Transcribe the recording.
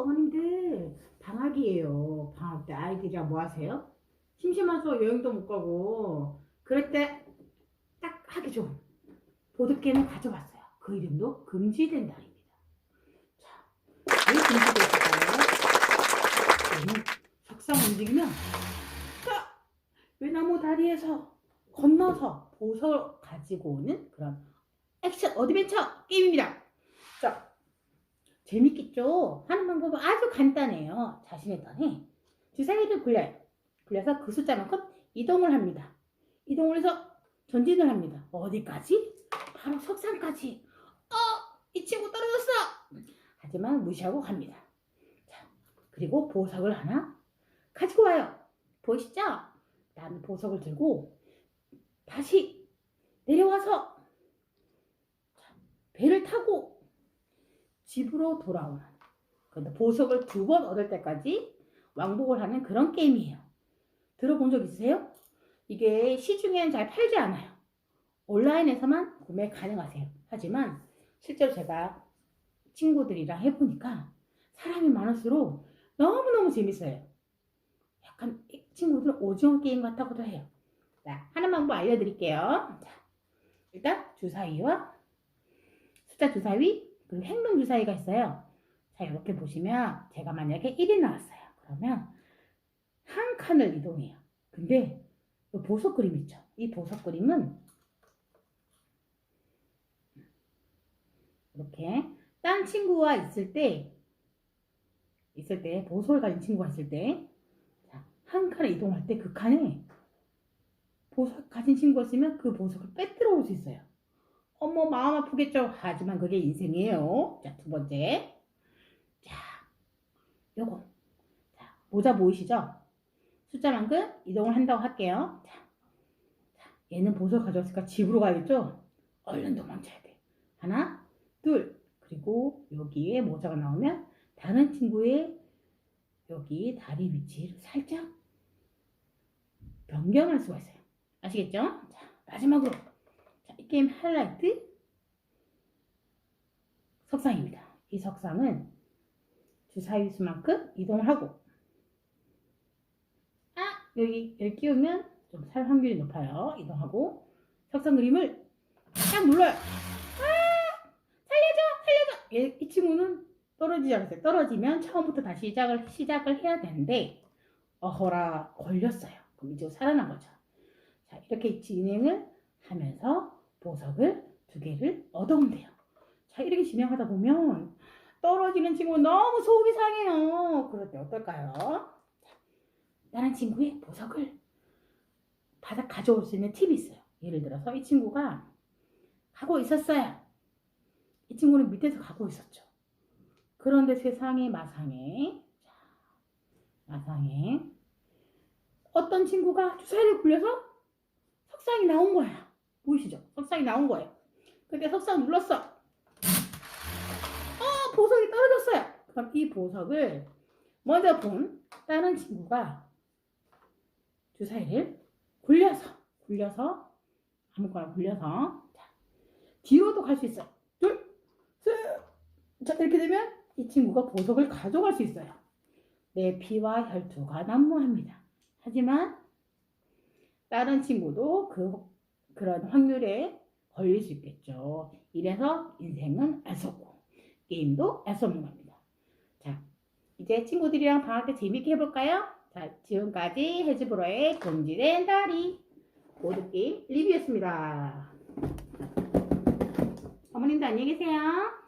어머님들 방학이에요. 방학 때 아이들이랑 뭐 하세요? 심심해서 여행도 못 가고 그럴 때 딱 하기 좋은 보드게임을 가져왔어요. 그 이름도 금지된 날입니다. 자, 왜 금지됐을까요? 석상 움직이면 자, 외나무 다리에서 건너서 보석 가지고 오는 그런 액션 어드벤처 게임입니다. 자, 재밌겠죠? 하는 방법은 아주 간단해요. 자신의 턴에 주사위를 굴려요. 굴려서 그 숫자만큼 이동을 합니다. 이동을 해서 전진을 합니다. 어디까지? 바로 석상까지. 어, 이 친구 떨어졌어. 하지만 무시하고 갑니다. 자, 그리고 보석을 하나 가지고 와요. 보이시죠? 다음 보석을 들고 다시 내려와서 자, 배를 타고 집으로 돌아오는 근데 보석을 두 번 얻을 때까지 왕복을 하는 그런 게임이에요. 들어본 적 있으세요? 이게 시중에는 잘 팔지 않아요. 온라인에서만 구매 가능하세요. 하지만 실제로 제가 친구들이랑 해보니까 사람이 많을수록 너무너무 재밌어요. 약간 이 친구들 오징어 게임 같다고도 해요. 자, 하는 방법 알려드릴게요. 자, 일단 주사위와 숫자 주사위 그리고 행동 주사위가 있어요. 자, 이렇게 보시면 제가 만약에 1이 나왔어요. 그러면 한 칸을 이동해요. 근데 이 보석 그림 있죠? 이 보석 그림은 이렇게 딴 친구와 있을 때 있을 때 보석을 가진 친구가 있을 때 자, 한 칸을 이동할 때 그 칸에 보석 가진 친구가 있으면 그 보석을 빼뜨려 올 수 있어요. 어머 마음 아프겠죠? 하지만 그게 인생이에요. 자, 두 번째. 자, 요거. 자, 모자 보이시죠? 숫자만큼 이동을 한다고 할게요. 자, 자, 얘는 보석 가져왔으니까 집으로 가야겠죠? 얼른 도망쳐야 돼. 하나, 둘, 그리고 여기에 모자가 나오면 다른 친구의 여기 다리 위치를 살짝 변경할 수가 있어요. 아시겠죠? 자, 마지막으로 게임 하이라이트 석상입니다. 이 석상은 주사위 수만큼 이동을 하고 아 여기 여기 끼우면 좀 살 확률이 높아요. 이동하고 석상 그림을 딱 눌러요. 아 살려줘 살려줘. 얘, 이 친구는 떨어지지 않았어요. 떨어지면 처음부터 다시 시작을 시작을 해야 되는데 어허라 걸렸어요. 그럼 이제 살아난 거죠. 자 이렇게 진행을 하면서 보석을 두 개를 얻어온대요. 자 이렇게 진행하다 보면 떨어지는 친구는 너무 속이 상해요. 그럴 때 어떨까요? 자, 다른 친구의 보석을 받아 가져올 수 있는 팁이 있어요. 예를 들어서 이 친구가 가고 있었어요. 이 친구는 밑에서 가고 있었죠. 그런데 세상에 마상에 자, 마상에 어떤 친구가 주사위를 굴려서 석상이 나온 거야. 보이시죠? 석상이 나온 거예요. 그때 석상 눌렀어. 어, 보석이 떨어졌어요. 그럼 이 보석을 먼저 본 다른 친구가 주사위를 굴려서, 굴려서, 아무거나 굴려서, 자, 뒤로도 갈 수 있어요. 둘, 셋. 자, 이렇게 되면 이 친구가 보석을 가져갈 수 있어요. 내 피와 혈투가 난무합니다. 하지만 다른 친구도 그 그런 확률에 걸릴 수 있겠죠. 이래서 인생은 없고 게임도 없는 겁니다. 자, 이제 친구들이랑 방학 때 재밌게 해볼까요? 자, 지금까지 해즈브로의 금지된 다리 보드게임 리뷰였습니다. 어머님도 안녕히 계세요.